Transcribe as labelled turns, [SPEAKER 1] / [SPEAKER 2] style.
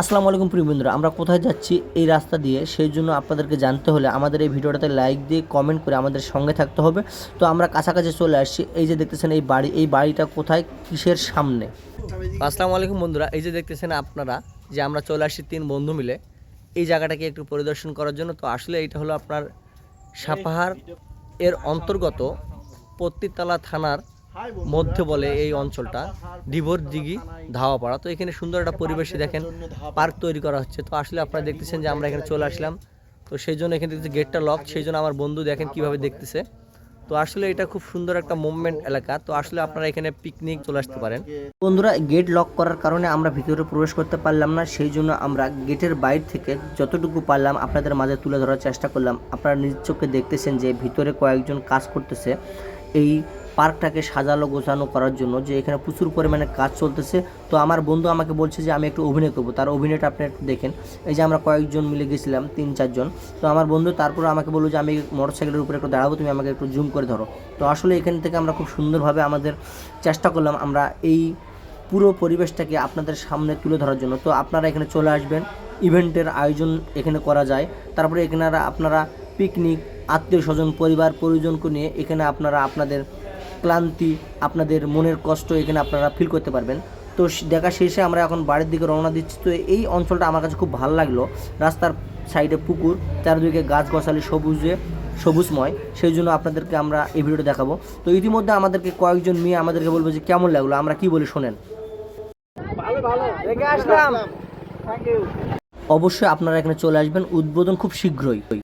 [SPEAKER 1] আসসালামু আলাইকুম প্রিয় বন্ধুরা, আমরা কোথায় যাচ্ছি এই রাস্তা দিয়ে? সেই জন্য আপনাদেরকে জানতে হলে আমাদের এই ভিডিওটাতে লাইক দিয়ে কমেন্ট করে আমাদের সঙ্গে থাকতে হবে। তো আমরা কাছাকাছি চলে আসছি, এই যে দেখতেছেন এই বাড়ি, এই বাড়িটা কোথায়? কিসের সামনে? আসসালামু আলাইকুম বন্ধুরা, এই যে দেখতেছেন আপনারা যে আমরা চলে আসছি তিন বন্ধু মিলে, এই জায়গাটাকে একটু পরিদর্শন করার জন্য। তো আসলে এটা হলো আপনার সাপাহার এর অন্তর্গত পত্তিতলা থানার মধ্যে বলে এই অঞ্চলটা। ডিভোর দিঘি, ধাওয়াপাড়া। তো এখানে সুন্দর একটা পরিবেশে দেখেন, পার্ক তৈরি করা হচ্ছে। তো আসলে আপনারা দেখতেছেন যে আমরা এখানে চলে আসলাম। তো সেই জন্য এখানে দেখতেছি গেটটা লক সেই জন্য আমার বন্ধু দেখেন কীভাবে দেখতেছে। তো আসলে এটা খুব সুন্দর একটা মুভমেন্ট এলাকা। তো আসলে আপনারা এখানে পিকনিক চলে আসতে পারেন। বন্ধুরা গেট লক করার কারণে আমরা ভিতরে প্রবেশ করতে পারলাম না। সেই জন্য আমরা গেটের বাইরে থেকে যতটুকু পারলাম আপনাদের মাঝে তুলে ধরার চেষ্টা করলাম। আপনারা নিজ চোখে দেখতেছেন যে ভিতরে কয়েকজন কাজ করতেছে। এই পার্কটাকে সাজালো, গোছানো করার জন্য যে এখানে প্রচুর পরিমাণে কাজ চলতেছে। তো আমার বন্ধু আমাকে বলছে যে আমি একটু অভিনয় করব। তার অভিনয়টা আপনি একটু দেখেন। এই যে আমরা কয়েকজন মিলে গেছিলাম, তিন, চারজন। তো আমার বন্ধু তারপর আমাকে বলল যে আমি মোটর সাইকেলের উপরে একটু দাঁড়াবো, তুমি আমাকে একটু জুম করে ধরো। তো আসলে এখান থেকে আমরা খুব সুন্দরভাবে আমাদের চেষ্টা করলাম আমরা এই পুরো পরিবেশটাকে আপনাদের সামনে তুলে ধরার জন্য। তো আপনারা এখানে চলে আসবেন, ইভেন্টের আয়োজন এখানে করা যায়। তারপরে এখানে আপনারা পিকনিক, আত্মীয় স্বজন, পরিবার, পরিজনকে নিয়ে এখানে আপনারা আপনাদের ক্লান্তি আপনাদের মনের কষ্ট এখানে আপনারা ফিল করতে পারবেন। তো দেখা শেষে আমরা এখন বাড়ির দিকে রওনা দিচ্ছি। তো এই অঞ্চলটা আমার কাছে খুব ভালো লাগল। রাস্তার সাইডে পুকুর চারিদিকে গাছ গছালি সবুজে সবুজময়। সেই জন্য আপনাদেরকে আমরা এই ভিডিওটা দেখাবো। তো ইতিমধ্যে আমাদেরকে কয়েকজন মেয়ে আমাদেরকে বলব যে কেমন লাগল? আমরা কি বলি শোনেন। অবশ্যই আপনারা এখানে চলে আসবেন। উদ্বোধন খুব শীঘ্রই।